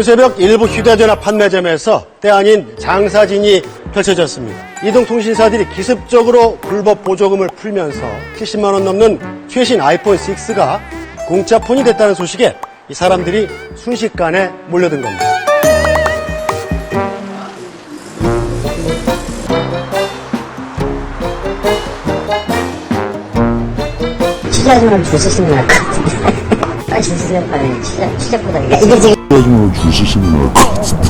오늘 새벽 일부 휴대전화 판매점에서 때 아닌 장사진이 펼쳐졌습니다. 이동통신사들이 기습적으로 불법 보조금을 풀면서 70만 원 넘는 최신 아이폰 6가 공짜 폰이 됐다는 소식에 이 사람들이 순식간에 몰려든 겁니다. 취재하시면 줄 서시는 것 같은데. 빨리 줄 서세요, 빨리. 취재, 취재보다. 이게 지금 짜증으로 줄 서시는 것 같은데.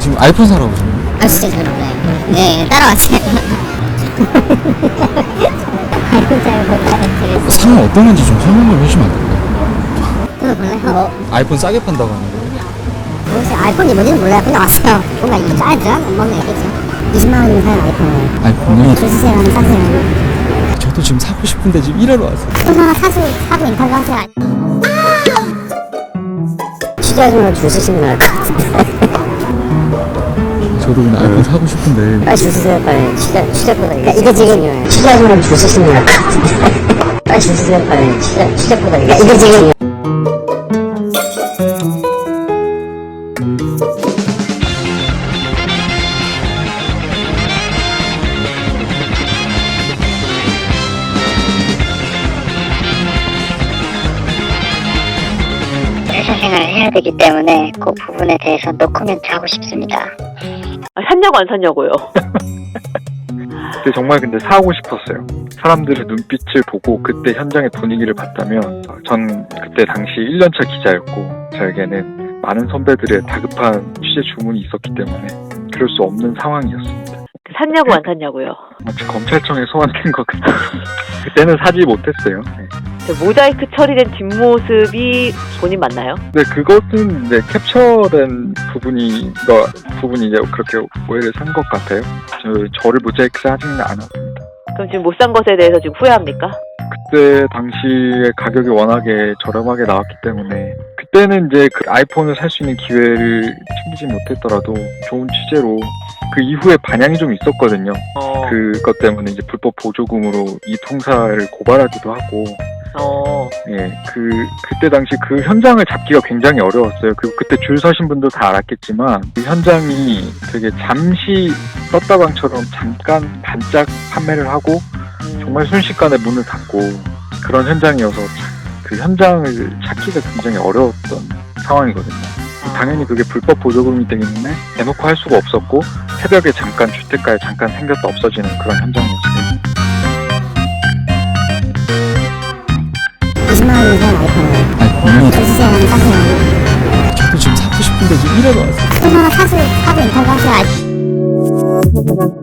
지금 아이폰 사러 오셨나요? 아, 진짜 잘 몰라요. 네, 따라왔어요. 상황 어떤 건지 좀 설명 좀 해주시면 안 될까요? 그거 몰라요? 아이폰 싸게 판다고 하는데 혹시 아이폰이 뭔지는 몰라요. 그냥 왔어요. 뭔가 이게 잘 들어간 건 있겠죠. 20만 원이면 사요, 아이폰을. 아이폰이 줄 서세요, 하면 사세요. 저도 지금 사고 싶은데 지금 일하러 왔어요 또 하나 사수, 사고 인터뷰 하세요. 취재하시면 줄 서시는 것 같은데. 저도 그냥 아이폰 사고 싶은데 빨리 줄 서세요, 빨리. 취재, 취재보다. 이게, 이게 지금 취재하시면 줄 서시는 것 같은데. 빨리 빨리. 취재, 취재보다. 이게, 지금 회사 생활을 해야 되기 때문에 그 부분에 대해서 노코멘트 하고 싶습니다. 아, 샀냐고 안 샀냐고요. 그때 정말 근데 사고 싶었어요. 사람들의 눈빛을 보고 그때 현장의 분위기를 봤다면 전 그때 당시 1년차 기자였고 저에게는 많은 선배들의 다급한 취재 주문이 있었기 때문에 그럴 수 없는 상황이었습니다. 샀냐고 안 샀냐고요. 마치 검찰청에 소환된 것 같아요. 그때는 사지 못했어요. 네. 저 모자이크 처리된 뒷모습이 본인 맞나요? 근데 그것은 이제 캡처된 부분이 거 부분이 이제 그렇게 오해를 산 것 같아요. 저, 저를 모자이크 하지는 않았습니다. 그럼 지금 못 산 것에 대해서 지금 후회합니까? 그때 당시에 가격이 워낙에 저렴하게 나왔기 때문에 그때는 이제 그 아이폰을 살 수 있는 기회를 챙기지 못했더라도 좋은 취재로 그 이후에 반향이 좀 있었거든요. 어, 그것 때문에 이제 불법 보조금으로 이 통사를 고발하기도 하고 어, 예, 그 그때 당시 그 현장을 잡기가 굉장히 어려웠어요. 그리고 그때 줄 서신 분도 다 알았겠지만 그 현장이 되게 잠시 떴다방처럼 잠깐 반짝 판매를 하고 음, 정말 순식간에 문을 닫고 그런 현장이어서 자- 그 현장을 찾기가 굉장히 어려웠던 상황이거든요. 당연히 그게 불법 보조금이기 때문에 대놓고 할 수가 없었고 새벽에 잠깐 주택가에 잠깐 생겼다 없어지는 그런 현장이었어요. 하면 사세요. 저도 지금 사고 싶은데 지금 또 하나 사수, 사고 인터뷰 하세요.